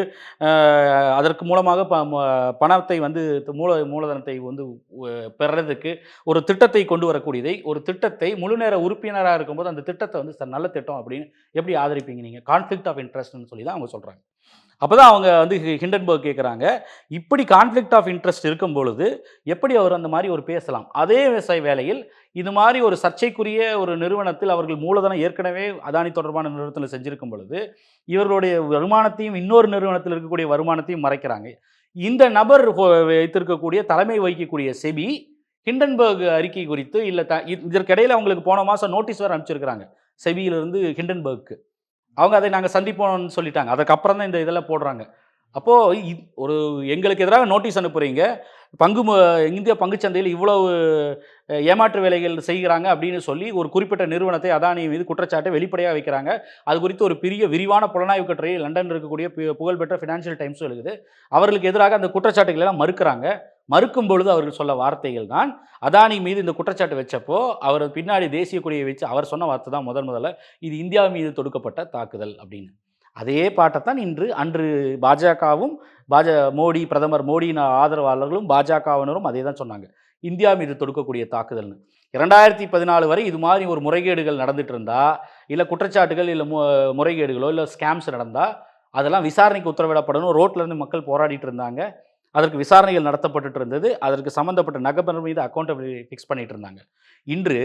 அதற்கு மூலமாக ப ம- பணத்தை வந்து மூல மூலதனத்தை வந்து பெறதுக்கு ஒரு திட்டத்தை கொண்டு வரக்கூடியதை ஒரு திட்டத்தை முழு நேர உறுப்பினராக இருக்கும்போது அந்த திட்டத்தை வந்து சார் நல்ல திட்டம் அப்படின்னு எப்படி ஆதரிப்பீங்க நீங்கள் கான்ஃப்ளிக்ட் ஆஃப் இன்ட்ரெஸ்ட்னு சொல்லி தான் அவங்க சொல்கிறாங்க அப்போ தான் அவங்க வந்து ஹிண்டன்பர்க் கேட்குறாங்க இப்படி கான்ஃப்ளிக்ட் ஆஃப் இன்ட்ரெஸ்ட் இருக்கும் பொழுது எப்படி அவர் அந்த மாதிரி ஒரு பேசலாம்? அதே விவசாய வேலையில் இது மாதிரி ஒரு சர்ச்சைக்குரிய ஒரு நிறுவனத்தில் அவர்கள் மூலதனம் ஏற்கனவே அதானி தொடர்பான நிறுவனத்தில் செஞ்சிருக்கும் பொழுது இவர்களுடைய வருமானத்தையும் இன்னொரு நிறுவனத்தில் இருக்கக்கூடிய வருமானத்தையும் மறைக்கிறாங்க. இந்த நபர் வைத்திருக்கக்கூடிய தலைமை வகிக்கக்கூடிய செபி ஹிண்டன்பர்க் அறிக்கை குறித்து இல்லை த இதற்கிடையில் அவங்களுக்கு போன மாதம் நோட்டீஸ் வேறு அனுப்பிச்சிருக்கிறாங்க. செபியிலிருந்து ஹிண்டன்பர்க்கு. அவங்க அதை நாங்கள் சந்திப்போம்னு சொல்லிட்டாங்க. அதுக்கப்புறம் தான் இந்த இதெல்லாம் போடுறாங்க. அப்போது ஒரு எங்களுக்கு எதிராக நோட்டீஸ் அனுப்புகிறீங்க பங்கு மு- இந்திய பங்குச்சந்தையில் இவ்வளவு ஏமாற்று வேலைகள் செய்கிறாங்க அப்படின்னு சொல்லி ஒரு குறிப்பிட்ட நிறுவனத்தை அதானி மீது குற்றச்சாட்டை வெளிப்படையாக வைக்கிறாங்க. அது குறித்து ஒரு பெரிய விரிவான புலனாய்வு கட்டுரையை லண்டனில் இருக்கக்கூடிய பு- புகழ்பெற்ற ஃபினான்ஷியல் டைம்ஸ் எழுதுது அவர்களுக்கு எதிராக அந்த குற்றச்சாட்டுகள் எல்லாம் மறுக்கிறாங்க. மறுக்கும் பொழுது அவர்கள் சொல்ல வார்த்தைகள் தான். அதானி மீது இந்த குற்றச்சாட்டு வச்சப்போ அவர் பின்னாடி தேசிய கொடியை வச்சு அவர் சொன்ன வார்த்தை தான் முதன் முதல்ல இது இந்தியா மீது தொடுக்கப்பட்ட தாக்குதல் அப்படின்னு. அதே பாட்டைத்தான் இன்று அன்று பாஜகவும் பாஜ மோடி பிரதமர் மோடியின் ஆதரவாளர்களும் பாஜகவினரும் அதே தான் சொன்னாங்க. இந்தியா மீது தொடுக்கக்கூடிய தாக்குதல்னு. இரண்டாயிரத்தி பதினாலு வரை இது மாதிரி ஒரு முறைகேடுகள் நடந்துட்டு இருந்தா இல்லை குற்றச்சாட்டுகள் இல்லை மு முறைகேடுகளோ இல்லை ஸ்கேம்ஸ் நடந்தால் அதெல்லாம் விசாரணைக்கு உத்தரவிடப்படணும். ரோட்லேருந்து மக்கள் போராடிட்டு இருந்தாங்க. அதற்கு விசாரணைகள் நடத்தப்பட்டுட்டு இருந்தது. அதற்கு சம்மந்தப்பட்ட நகபர் மீது அக்கௌண்டபிலிட்டி ஃபிக்ஸ் பண்ணிட்டு இருந்தாங்க. இன்று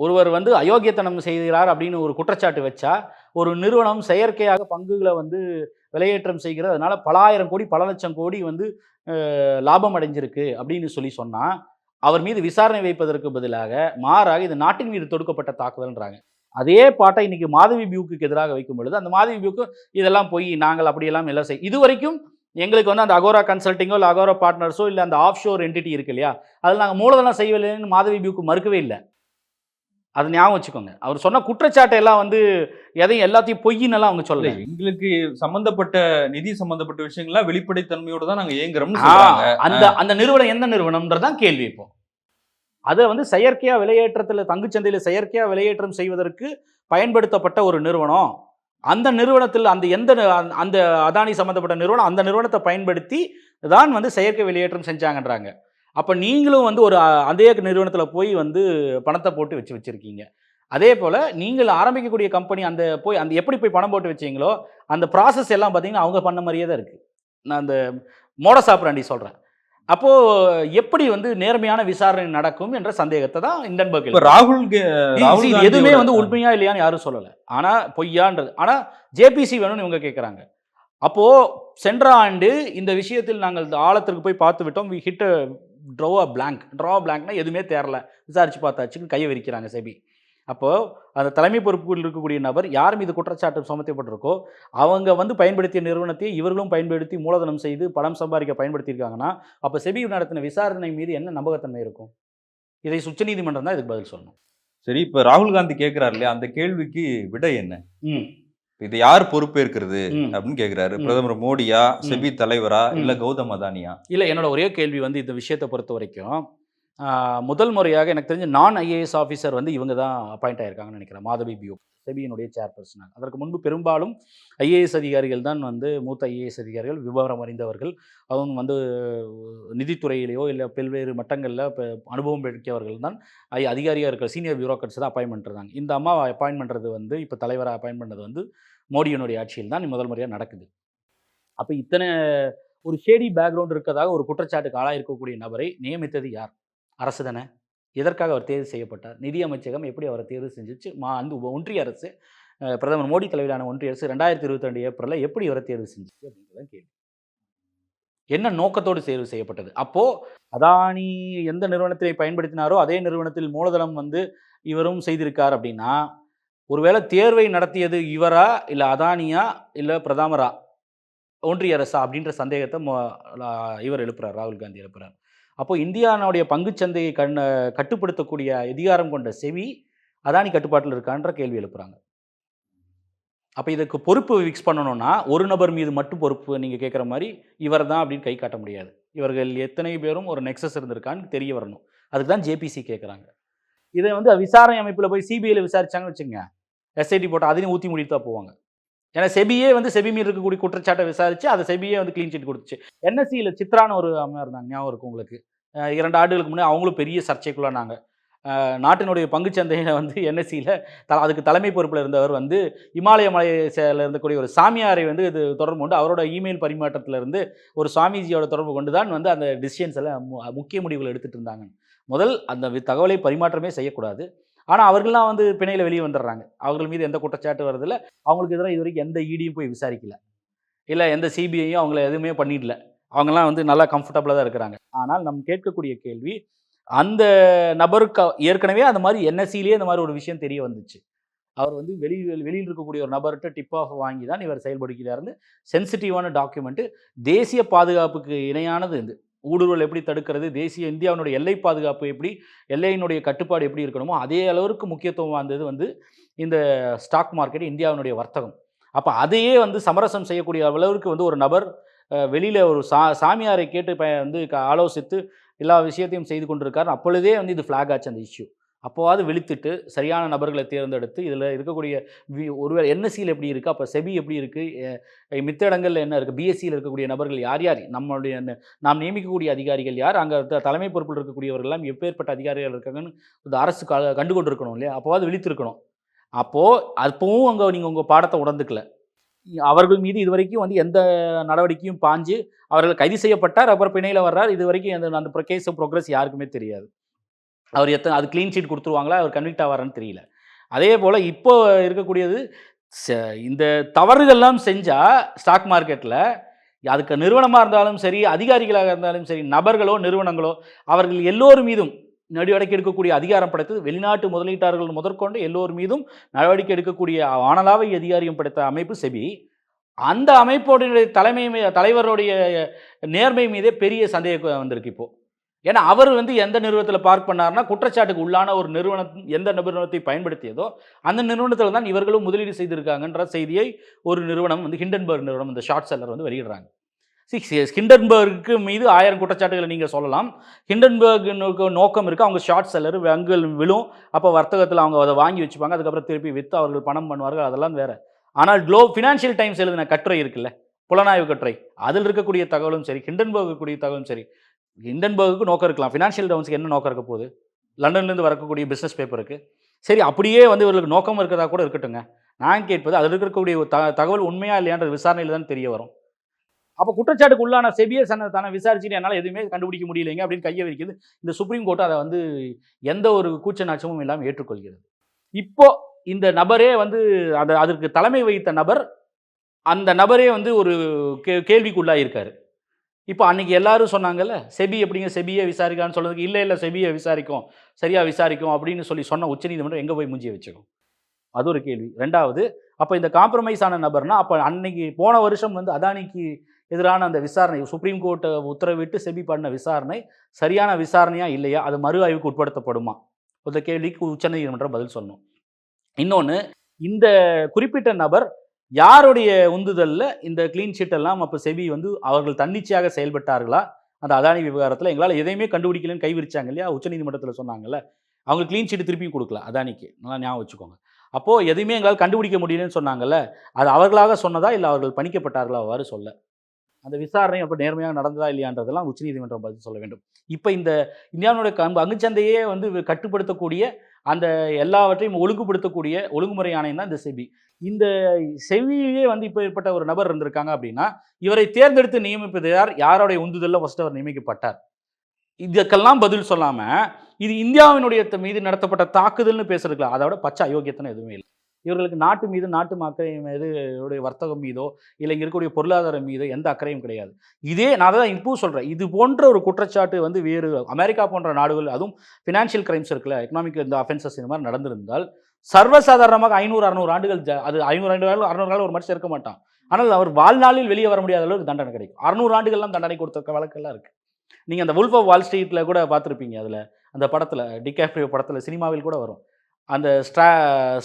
ஒருவர் வந்து அயோக்கியத்தனம் செய்கிறார் அப்படின்னு ஒரு குற்றச்சாட்டு வச்சா ஒரு நிறுவனம் செயற்கையாக பங்குகளை வந்து விலையேற்றம் செய்கிறது அதனால பல ஆயிரம் கோடி பல லட்சம் கோடி வந்து லாபம் அடைஞ்சிருக்கு அப்படின்னு சொல்லி சொன்னால் அவர் மீது விசாரணை வைப்பதற்கு பதிலாக மாறாக இது நாட்டின் மீது தொடுக்கப்பட்ட தாக்குதல்ன்றாங்க. அதே பாட்டை இன்னைக்கு மாதவி பியூக்கு எதிராக வைக்கும் பொழுது அந்த மாதவி பியூக்கு இதெல்லாம் போய் நாங்கள் அப்படியெல்லாம் எல்லாம் செய் இது வரைக்கும் எங்களுக்கு வந்து அந்த அகோரா கன்சல்ட்டிங்கோ இல்லை அகோரா பார்ட்னர்ஸோ இல்லை அந்த ஆஃப் ஷோர் என்டிட்டி இருக்கு இல்லையா அதில் நாங்கள் மூலதனம் செய்யவில்லைன்னு மாதவி பியூக்கு மறுக்கவே இல்லை. அதை ஞாபகம் வச்சுக்கோங்க. அவர் சொன்ன குற்றச்சாட்டை எல்லாம் வந்து எதையும் எல்லாத்தையும் பொய்யின்னெல்லாம் அவங்க சொல்லல. எங்களுக்கு சம்பந்தப்பட்ட நிதி சம்பந்தப்பட்ட விஷயங்கள்லாம் வெளிப்படைத்தன்மையோட தான் நாங்க இயங்குறோம்னு ஆ, சொல்றாங்க. அந்த அந்த நிறுவனம் எந்த நிறுவனம்ன்றதான் கேள்வி இப்போ. அதை வந்து செயற்கையா விலையேற்றத்தில் தங்குச்சந்தையில செயற்கையா விலையேற்றம் செய்வதற்கு பயன்படுத்தப்பட்ட ஒரு நிறுவனம். அந்த நிறுவனத்தில் அந்த எந்த அந்த- அந்த அதானி சம்பந்தப்பட்ட நிறுவனம் அந்த நிறுவனத்தை பயன்படுத்தி தான் வந்து செயற்கை வெளியேற்றம் செஞ்சாங்கன்றாங்க. அப்போ நீங்களும் வந்து ஒரு அதே நிறுவனத்தில் போய் வந்து பணத்தை போட்டு வச்சு வச்சிருக்கீங்க. அதே போல் நீங்கள் ஆரம்பிக்கக்கூடிய கம்பெனி அந்த போய் அந்த எப்படி போய் பணம் போட்டு வச்சீங்களோ அந்த ப்ராசஸ் எல்லாம் பார்த்தீங்கன்னா அவங்க பண்ண மாதிரியே தான் இருக்குது நான் அந்த மோடஸ் ஆப்ராண்டி சொல்கிறேன் அப்போது எப்படி வந்து நேர்மையான விசாரணை நடக்கும் என்ற சந்தேகத்தை தான் இண்டன்பர்க் ராகுல் எதுவுமே வந்து உண்மையா இல்லையான்னு யாரும் சொல்லல. ஆனா பொய்யான்றது ஆனா ஜேபிசி வேணும்னு இவங்க கேட்குறாங்க. அப்போ சென்ற ஆண்டு இந்த விஷயத்தில் நாங்கள் ஆழத்திற்கு போய் பார்த்து விட்டோம். We hit drew a blank drew பிளாங்க்னா எதுவுமே தேரல விசாரிச்சு பார்த்தாச்சுன்னு கையை விரிக்கிறாங்க செபி. அப்போ அந்த தலைமை பொறுப்புகளில் இருக்கக்கூடிய நபர் யார் மீது குற்றச்சாட்டு சுமத்தப்பட்டிருக்கோ அவங்க வந்து பயன்படுத்திய நிறுவனத்தை இவர்களும் பயன்படுத்தி மூலதனம் செய்து பணம் சம்பாதிக்க பயன்படுத்தியிருக்காங்கன்னா அப்போ செபி நடத்தின விசாரணை மீது என்ன நம்பகத்தன்மை இருக்கும்? இதை உச்சநீதிமன்றம் தான் இதுக்கு பதில் சொல்லணும். சரி இப்ப ராகுல் காந்தி கேக்குறாரு இல்லையா? அந்த கேள்விக்கு விடை என்ன? ம். இது யார் பொறுப்பேற்கிறது. அப்படின்னு கேக்குறாரு ம். பிரதமர் மோடியா செபி தலைவரா. இல்ல கௌதம் அதானியா இல்லை என்னோட ஒரே கேள்வி வந்து இந்த விஷயத்தை பொறுத்த வரைக்கும் முதல் முறையாக எனக்கு தெரிஞ்ச நான் ஐஏஎஸ் ஆஃபீஸர் வந்து இவங்க தான் அப்பாயிண்ட் ஆயிருக்காங்கன்னு நினைக்கிறேன் மாதவி பியூ செபியினுடைய சேர்பர்சனாக அதற்கு முன்பு பெரும்பாலும் ஐஏஎஸ் அதிகாரிகள் தான் வந்து மூத்த ஐஏஎஸ் அதிகாரிகள் விவரம் அறிந்தவர்கள் அவங்க வந்து நிதித்துறையிலேயோ இல்லை பல்வேறு மட்டங்களில் இப்போ அனுபவம் பெற்றவர்கள் தான் ஐ அதிகாரியாக இருக்கிற சீனியர் பியூரோக்ராட்ஸ் தான் அப்பாயின் பண்ணுறாங்க இந்த அம்மா அப்பாயின் பண்ணுறது வந்து இப்போ தலைவராக அப்பாயின் பண்ணது வந்து மோடியினுடைய ஆட்சியில் தான் முதல் முறையாக நடக்குது. அப்போ இத்தனை ஒரு ஷேடி பேக்ரவுண்ட் இருக்கதாக ஒரு குற்றச்சாட்டுக்கு ஆளாக இருக்கக்கூடிய நபரை நியமித்தது யார்? அரசு தானே? எதற்காக அவர் தேர்வு செய்யப்பட்டார்? நிதி அமைச்சகம் எப்படி அவரை தேர்வு செஞ்சுச்சு? மா அந்த ஒன்றிய அரசு பிரதமர் மோடி தலைவிலான ஒன்றிய அரசு ரெண்டாயிரத்தி இருபத்தி ரெண்டு ஏப்ரலில் எப்படி அவரை தேர்வு செஞ்சிச்சு அப்படின்றதான் கேள்வி. என்ன நோக்கத்தோடு தேர்வு செய்யப்பட்டது? அப்போது அதானி எந்த நிறுவனத்தை பயன்படுத்தினாரோ அதே நிறுவனத்தில் மூலதனம் வந்து இவரும் செய்திருக்கார் அப்படின்னா ஒருவேளை தேர்வை நடத்தியது இவரா இல்லை அதானியா இல்லை பிரதமரா? ஒன்றிய அரசா? அப்படின்ற சந்தேகத்தை இவர் எழுப்புறார் ராகுல் காந்தி எழுப்புறார். அப்போ இந்தியாவுடைய பங்குச்சந்தையை கண் கட்டுப்படுத்தக்கூடிய அதிகாரம் கொண்ட செவி அதானி கட்டுப்பாட்டில் இருக்கான்ற கேள்வி எழுப்புறாங்க. அப்போ இதுக்கு பொறுப்பு ஃபிக்ஸ் பண்ணணும்னா ஒரு நபர் மீது மட்டும் பொறுப்பு நீங்கள் கேட்குற மாதிரி இவர் தான் அப்படின்னு கை காட்ட முடியாது. இவர்கள் எத்தனை பேரும் ஒரு நெக்ஸஸ் இருந்திருக்கான்னு தெரிய வரணும். அதுக்கு தான் ஜேபிசி கேட்குறாங்க இதை வந்து விசாரணை அமைப்பில் போய் சிபிஐயில் விசாரிச்சாங்கன்னு வச்சுங்க எஸ்ஐடி போட்டால் அதையும் ஊற்றி மூடிட்டு தான் போவாங்க. ஏன்னா செபியே வந்து செபி மீது இருக்கக்கூடிய குற்றச்சாட்டை விசாரிச்சு அதை செபியே வந்து க்ளீன் சீட் கொடுத்துச்சு. என்எஸ்சியில் சித்ரான்னு ஒரு அம்மா இருந்தாங்க ஞாபகம் இருக்கும் உங்களுக்கு? இரண்டு ஆண்டுகளுக்கு முன்னே அவங்களும் பெரிய சர்ச்சைக்குள்ளானாங்க அஹ் நாட்டினுடைய பங்குச்சந்தையில் வந்து என்எஸ்சியில் த அதுக்கு தலைமை பொறுப்பில் இருந்தவர் வந்து இமாலய மலையில் இருந்தக்கூடிய ஒரு சாமியாரை வந்து இது தொடர்பு கொண்டு அவரோட இமெயில் பரிமாற்றத்திலிருந்து ஒரு சுவாமிஜியோட தொடர்பு கொண்டு தான் வந்து அந்த டிசிஷன்ஸ் எல்லாம் மு- முக்கிய முடிவுகள் எடுத்துகிட்டு இருந்தாங்க முதல் அந்த தகவலை பரிமாற்றமே செய்யக்கூடாது. ஆனால் அவர்கள்லாம் வந்து பிணையில் வெளியே வந்துடுறாங்க அவர்கள் மீது எந்த குற்றச்சாட்டு வருதில்ல அவங்களுக்கு எதிராக இது வரைக்கும் எந்த ஈடியும் போய் விசாரிக்கல. இல்லை எந்த சிபிஐயும் அவங்கள எதுவுமே பண்ணிடல. அவங்கெல்லாம் வந்து நல்லா கம்ஃபர்டபுளாக தான் இருக்கிறாங்க. ஆனால் நம் கேட்கக்கூடிய கேள்வி அந்த நபருக்கு ஏற்கனவே அந்த மாதிரி என்எஸ்சிலேயே அந்த மாதிரி ஒரு விஷயம் தெரிய வந்துச்சு. அவர் வந்து வெளி வெளியில் இருக்கக்கூடிய ஒரு நபர்கிட்ட டிப் ஆஃப் வாங்கி தான் இவர் செயல்படுகிறார்னு சென்சிட்டிவான டாக்குமெண்ட்டு தேசிய பாதுகாப்புக்கு இணையானது இது. ஊடுருவல் எப்படி தடுக்கிறது தேசிய இந்தியாவினுடைய எல்லை பாதுகாப்பு எப்படி எல்லையினுடைய கட்டுப்பாடு எப்படி இருக்கணுமோ அதே அளவிற்கு முக்கியத்துவம் வாய்ந்தது வந்து இந்த ஸ்டாக் மார்க்கெட் இந்தியாவினுடைய வர்த்தகம். அப்போ அதையே வந்து சமரசம் செய்யக்கூடிய அளவிற்கு வந்து ஒரு நபர் வெளியில் ஒரு சா சாமியாரை கேட்டு ப வந்து க- ஆலோசித்து எல்லா விஷயத்தையும் செய்து கொண்டிருக்கார். அப்பொழுதே வந்து இது ஃப்ளாக் ஆச்சு அந்த இஷ்யூ அப்போவாது விழித்துட்டு சரியான நபர்களை தேர்ந்தெடுத்து இதில் இருக்கக்கூடிய வி ஒருவேளை என்எஸ்சியில் எப்படி இருக்குது அப்போ செபி எப்படி இருக்குது மித்த இடங்களில் என்ன இருக்குது பிஎஸ்சியில் இருக்கக்கூடிய நபர்கள் யார் யார் நம்மளுடைய ந- நாம் நியமிக்கக்கூடிய அதிகாரிகள் யார் அங்கே தலைமை பொறுப்பில் இருக்கக்கூடியவர்கள்லாம் எப்பேற்பட்ட அதிகாரிகள் இருக்காங்கன்னு இந்த அரசு க கண்டு கொண்டு இருக்கணும் இல்லையா? அப்போவாது விழித்திருக்கணும். அப்போது அப்பவும் அங்கே நீங்கள் உங்கள் பாடத்தை உணர்ந்துக்கல அவர்கள் மீது இதுவரைக்கும் வந்து எந்த நடவடிக்கையும் பாஞ்சு அவர்கள் கைது செய்யப்பட்டார் அப்புறம் பிணையில் வர்றார் இது வரைக்கும் அந்த அந்த கேஸ் ப்ரோக்ரஸ் யாருக்குமே தெரியாது. அவர் எத்தனை அது க்ளீன் ஷீட் கொடுத்துருவாங்களா? அவர் கன்விக்ட் ஆவாரான்னு தெரியல. அதே போல் இப்போ இருக்கக்கூடியது ச- இந்த தவறுகள்லாம் செஞ்சால் ஸ்டாக் மார்க்கெட்டில் அதுக்கு நிறுவனமாக இருந்தாலும் சரி அதிகாரிகளாக இருந்தாலும் சரி நபர்களோ நிறுவனங்களோ அவர்கள் எல்லோர் மீதும் நடவடிக்கை எடுக்கக்கூடிய அதிகாரம் படைத்தது வெளிநாட்டு முதலீட்டாளர்கள் முதற்கொண்டு எல்லோர் மீதும் நடவடிக்கை எடுக்கக்கூடிய வானலாவை அதிகாரியம் படைத்த அமைப்பு செபி அந்த அமைப்போடைய தலைமை தலைவருடைய நேர்மை மீதே பெரிய சந்தேகம் வந்திருக்கு இப்போது ஏன்னா அவர் வந்து எந்த நிறுவனத்தில் பார்க் பண்ணார்னா குற்றச்சாட்டுக்கு உள்ளான ஒரு நிறுவனம் எந்த நிறுவனத்தை பயன்படுத்தியதோ அந்த நிறுவனத்தில் தான் இவர்களும் முதலீடு செய்திருக்காங்கன்ற செய்தியை ஒரு நிறுவனம் வந்து ஹிண்டன்பர்க் நிறுவனம் இந்த ஷார்ட் செல்லர் வந்து வெளியிடுறாங்க. ஹிண்டன்பர்க்கு மீது ஆயிரம் குற்றச்சாட்டுகளை நீங்கள் சொல்லலாம். ஹிண்டன்பர்க் நோக்கம் இருக்குது அவங்க ஷார்ட் செல்லர் அங்கு விழும் அப்போ வர்த்தகத்தில் அவங்க அதை வாங்கி வச்சுப்பாங்க அதுக்கப்புறம் திருப்பி விற்று அவர்கள் பணம் பண்ணுவார்கள் அதெல்லாம் வேறு. ஆனால் க்ளோ ஃபினான்ஷியல் டைம்ஸ் எழுதின கட்டுரை இருக்குல்ல புலனாய்வு கட்டுரை அதில் இருக்கக்கூடிய தகவலும் சரி ஹிண்டன்பர்க் கூடிய தகவலும் சரி ஹிண்டன்பர்க்கு நோக்கம் இருக்கலாம். ஃபினான்ஷியல் டவுன்ஸுக்கு என்ன நோக்கம் இருக்க போகுது? லண்டன்லேருந்து வரக்கூடிய பிஸ்னஸ் பேப்பருக்கு சரி அப்படியே வந்து இவர்களுக்கு நோக்கம் இருக்கிறதா கூட இருக்கட்டுங்க. நான் கேட்பது அதில் இருக்கக்கூடிய ஒரு த தகவல் உண்மையா இல்லையான்ற விசாரணையில் தான் தெரிய வரும். அப்போ குற்றச்சாட்டுக்கு உள்ளான செபியர் தானே விசாரிச்சுட்டு என்னால் எதுவுமே கண்டுபிடிக்க முடியலைங்க அப்படின்னு கையை வைக்கிறது இந்த சுப்ரீம் கோர்ட் அதை வந்து எந்த ஒரு கூச்ச நாச்சமும் இல்லாமல் ஏற்றுக்கொள்கிறது. இப்போ இந்த நபரே வந்து அதை அதற்கு தலைமை வகித்த நபர் அந்த நபரே வந்து ஒரு கே கேள்விக்குள்ளாயிருக்காரு. இப்போ அன்றைக்கி எல்லாரும் சொன்னாங்கல்ல செபி எப்படிங்க? செபியை விசாரிக்கான்னு சொல்கிறதுக்கு இல்லை இல்லை செபியை விசாரிக்கும். சரியாக விசாரிக்கும் அப்படின்னு சொல்லி சொன்ன உச்சநீதிமன்றம் எங்கே போய் மூஞ்சியை வச்சுக்கும் அது ஒரு கேள்வி. ரெண்டாவது அப்போ இந்த காம்ப்ரமைஸ் ஆன நபர்னா அப்போ அன்னைக்கு போன வருஷம் வந்து அதானிக்கு எதிரான அந்த விசாரணை சுப்ரீம் கோர்ட்டை உத்தரவிட்டு செபி பண்ண விசாரணை சரியான விசாரணையா இல்லையா? அது மறு ஆய்வுக்கு உட்படுத்தப்படுமா? இந்த கேள்விக்கு உச்சநீதிமன்றம் பதில் சொன்னோம். இன்னொன்று இந்த குறிப்பிட்ட நபர் யாருடைய உந்துதலில் இந்த க்ளீன் ஷீட் எல்லாம் அப்போ செபி வந்து அவர்கள் தன்னிச்சையாக செயல்பட்டார்களா? அந்த அதானி விவகாரத்தில் எங்களால் எதையுமே கண்டுபிடிக்கலன்னு கைவிரிச்சாங்க இல்லையா? உச்சநீதிமன்றத்தில் சொன்னாங்கல்ல. அவங்க க்ளீன் ஷீட் திருப்பியும் கொடுக்கல அதானிக்கு. நல்லா ஞாபகம் வச்சுக்கோங்க. அப்போது எதையுமே எங்களால் கண்டுபிடிக்க முடியலன்னு சொன்னாங்கல்ல அது அவர்களாக சொன்னதா இல்லை அவர்கள் பணிக்கப்பட்டார்களா அவ்வாறு சொல்ல? அந்த விசாரணை அப்போ நேர்மையாக நடந்ததா இல்லையான்றதெல்லாம் உச்சநீதிமன்றம் பதில் சொல்ல வேண்டும். இப்போ இந்த இந்தியாவினுடைய கம்பு அங்குச்சந்தையே வந்து கட்டுப்படுத்தக்கூடிய அந்த எல்லாவற்றையும் ஒழுங்குபடுத்தக்கூடிய ஒழுங்குமுறை ஆணையம் தான் இந்த செபி. இந்த செவியிலே வந்து இப்போ ஏற்பட்ட ஒரு நபர் இருந்திருக்காங்க அப்படின்னா இவரை தேர்ந்தெடுத்து நியமிப்பது யார்? யாருடைய உந்துதலில் ஃபஸ்ட்டு அவர் நியமிக்கப்பட்டார். இதுக்கெல்லாம் பதில் சொல்லாமல் இது இந்தியாவினுடைய மீது நடத்தப்பட்ட தாக்குதல்னு பேசுறதுல அதோட பச்சை அயோக்கியத்தனம் எதுவுமே இல்லை. இவர்களுக்கு நாட்டு மீது நாட்டு மக்கள் மீது இவருடைய வர்த்தகம் மீதோ இல்லை இங்கே இருக்கக்கூடிய பொருளாதாரம் மீதோ எந்த அக்கறையும் கிடையாது. இதே நான் தான் இப்போ சொல்கிறேன் இது போன்ற ஒரு குற்றச்சாட்டு வந்து வேறு அமெரிக்கா போன்ற நாடுகள் அதுவும் ஃபினான்ஷியல் கிரைம்ஸ் இருக்குல்ல எக்கனாமிக் இந்த அஃபென்சஸ் இந்த மாதிரி நடந்திருந்தால் சர்வசாதாரணமாக ஐநூறு அறநூறு ஆண்டுகள் அது ஐநூறு ஆண்டு அறுநூறு ஒரு மனுஷன் இருக்க மாட்டான். ஆனால் அவர் வாழ்நாளில் வெளியே வர முடியாத அளவுக்கு தண்டனை கிடைக்கும். அறுநூறு ஆண்டுகள்லாம் தண்டனை கொடுத்த வழக்கெல்லாம் இருக்குது நீங்கள் அந்த வுல்ஃப் ஆஃப் வால் ஸ்ட்ரீட்டில் கூட பார்த்துருப்பீங்க அதில். அந்த படத்தில் டிகாப்ரியோ படத்தில் சினிமாவில் கூட வரும். அந்த ஸ்ட்ரா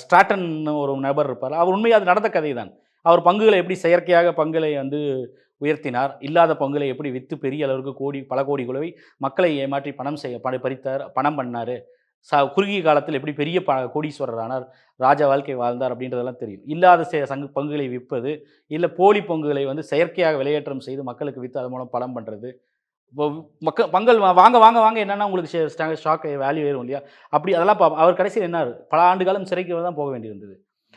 ஸ்ட்ராட்டன் ஒரு நபர் இருப்பார். அவர் உண்மையாக அது நடந்த கதை தான் அவர் பங்குகளை எப்படி செயற்கையாக பங்குகளை வந்து உயர்த்தினார் இல்லாத பங்குகளை எப்படி விற்று பெரிய அளவுக்கு கோடி பல கோடி குழுவை மக்களை ஏமாற்றி பணம் செய்ய பண பறித்தார் பணம் பண்ணார் ச குறுகிய காலத்தில் எப்படி பெரிய ப கோடீஸ்வரரானார் ராஜா வாழ்க்கை வாழ்ந்தார் அப்படின்றதெல்லாம் தெரியும். இல்லாத செ சங்கு பங்குகளை விற்பது இல்லை போலி பங்குகளை வந்து செயற்கையாக விலையேற்றம் செய்து மக்களுக்கு விற்று அது மூலம் பணம் பண்ணுறது மக்கள் பங்கல் வாங்க வாங்க வாங்க என்னென்னா உங்களுக்கு ஸ்டாக் வேல்யூ ஏறும் இல்லையா? அப்படி அதெல்லாம் பா- அவர் கடைசியில் என்னார் பல ஆண்டு காலம் சிறைக்கு தான் போக வேண்டியிருந்தது.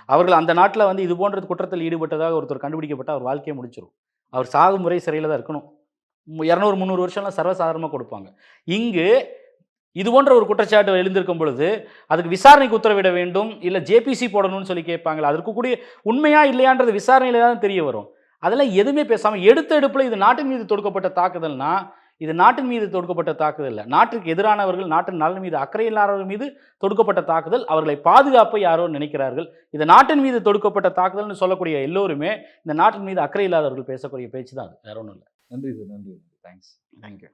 அவர்கள் அந்த நாட்டில் வந்து இது போன்ற குற்றத்தில் ஈடுபட்டதாக ஒருத்தர் கண்டுபிடிக்கப்பட்ட அவர் வாழ்க்கையை முடிச்சிடும் அவர் சாகும் முறை சிறையில் தான் இருக்கணும். இரநூறு முந்நூறு வருஷம்லாம் சர்வசாதாரணமாக கொடுப்பாங்க. இங்கு இது போன்ற ஒரு குற்றச்சாட்டு எழுந்திருக்கும் பொழுது அதுக்கு விசாரணைக்கு உத்தரவிட வேண்டும் இல்லை ஜேபிசி போடணும்னு சொல்லி கேட்பாங்களா அதற்கு கூடிய உண்மையா இல்லையான்றது விசாரணையில தான் தெரிய வரும். அதெல்லாம் எதுவுமே பேசாமல் எடுத்த எடுப்பில் இது நாட்டின் மீது தொடுக்கப்பட்ட தாக்குதல்னா இது நாட்டின் மீது தொடுக்கப்பட்ட தாக்குதல் இல்லை. நாட்டுக்கு எதிரானவர்கள் நாட்டின் நலன் மீது அக்கறை இல்லாதவர்கள் மீது தொடுக்கப்பட்ட தாக்குதல் அவர்களை பாதுகாப்ப யாரோ நினைக்கிறார்கள். இது நாட்டின் மீது தொடுக்கப்பட்ட தாக்குதல்னு சொல்லக்கூடிய எல்லோருமே இந்த நாட்டின் மீது அக்கறை இல்லாதவர்கள் பேசக்கூடிய பேச்சு தான் அது. வேற ஒன்றும் இல்லை. நன்றி சார் நன்றி. Thanks thank you